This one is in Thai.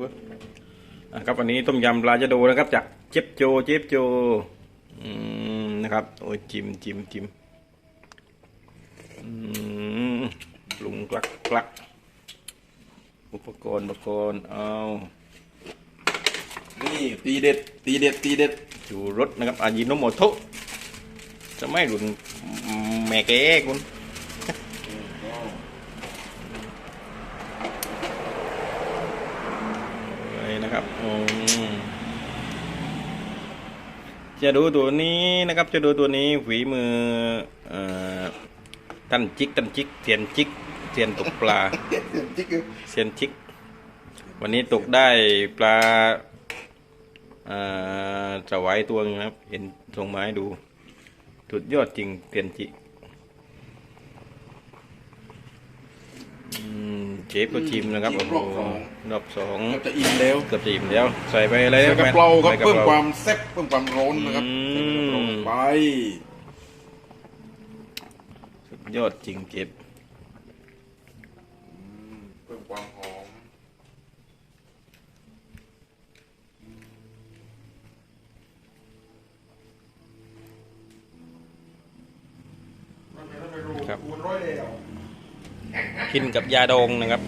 เว้ยอะครับวันนี้ต้มยำปลาจะโดนะครับ จากเจ็บโจเจ็บโจนะครับโอ้ยจิมจิมจิมอืมปรุงกลักกลักอุปกรณ์อุปกรณ์เอานี่ตีเด็ดตีเด็ดตีเด็ดชูรสนะครับอายิโนโมโตะจะไม่หลุนแม่แกคุณเลย นะครับอืมจะดูตัวนี้นะครับ จะดูตัวนี้ฝีมือเอ่อท่านจิกท่านจิกเทียนจิกเทียนตกปลาจิ๊กเซียนจิก วันนี้ตกได้ปลาเอ่อจะไว้ตัวหนึงนะครับ เห็นส่งมาให้ดูสุดยอดจริงเซียนจิกอืม เชฟก็ชิมนะครับโอ้โหรอบสองเราจะอิ่มแล้วเกือบจะอิ่มแล้ว ใส่ไปอะไรใส่กระแม่เพราครับใส่กะเพิ่มพรความแซ่บเพิ่มความร้อนนะครับอืมใส่กระเพราลงไปสุดยอดจริงเก็บเพิ่มความหอมครับ กินกับยาดองนะครับ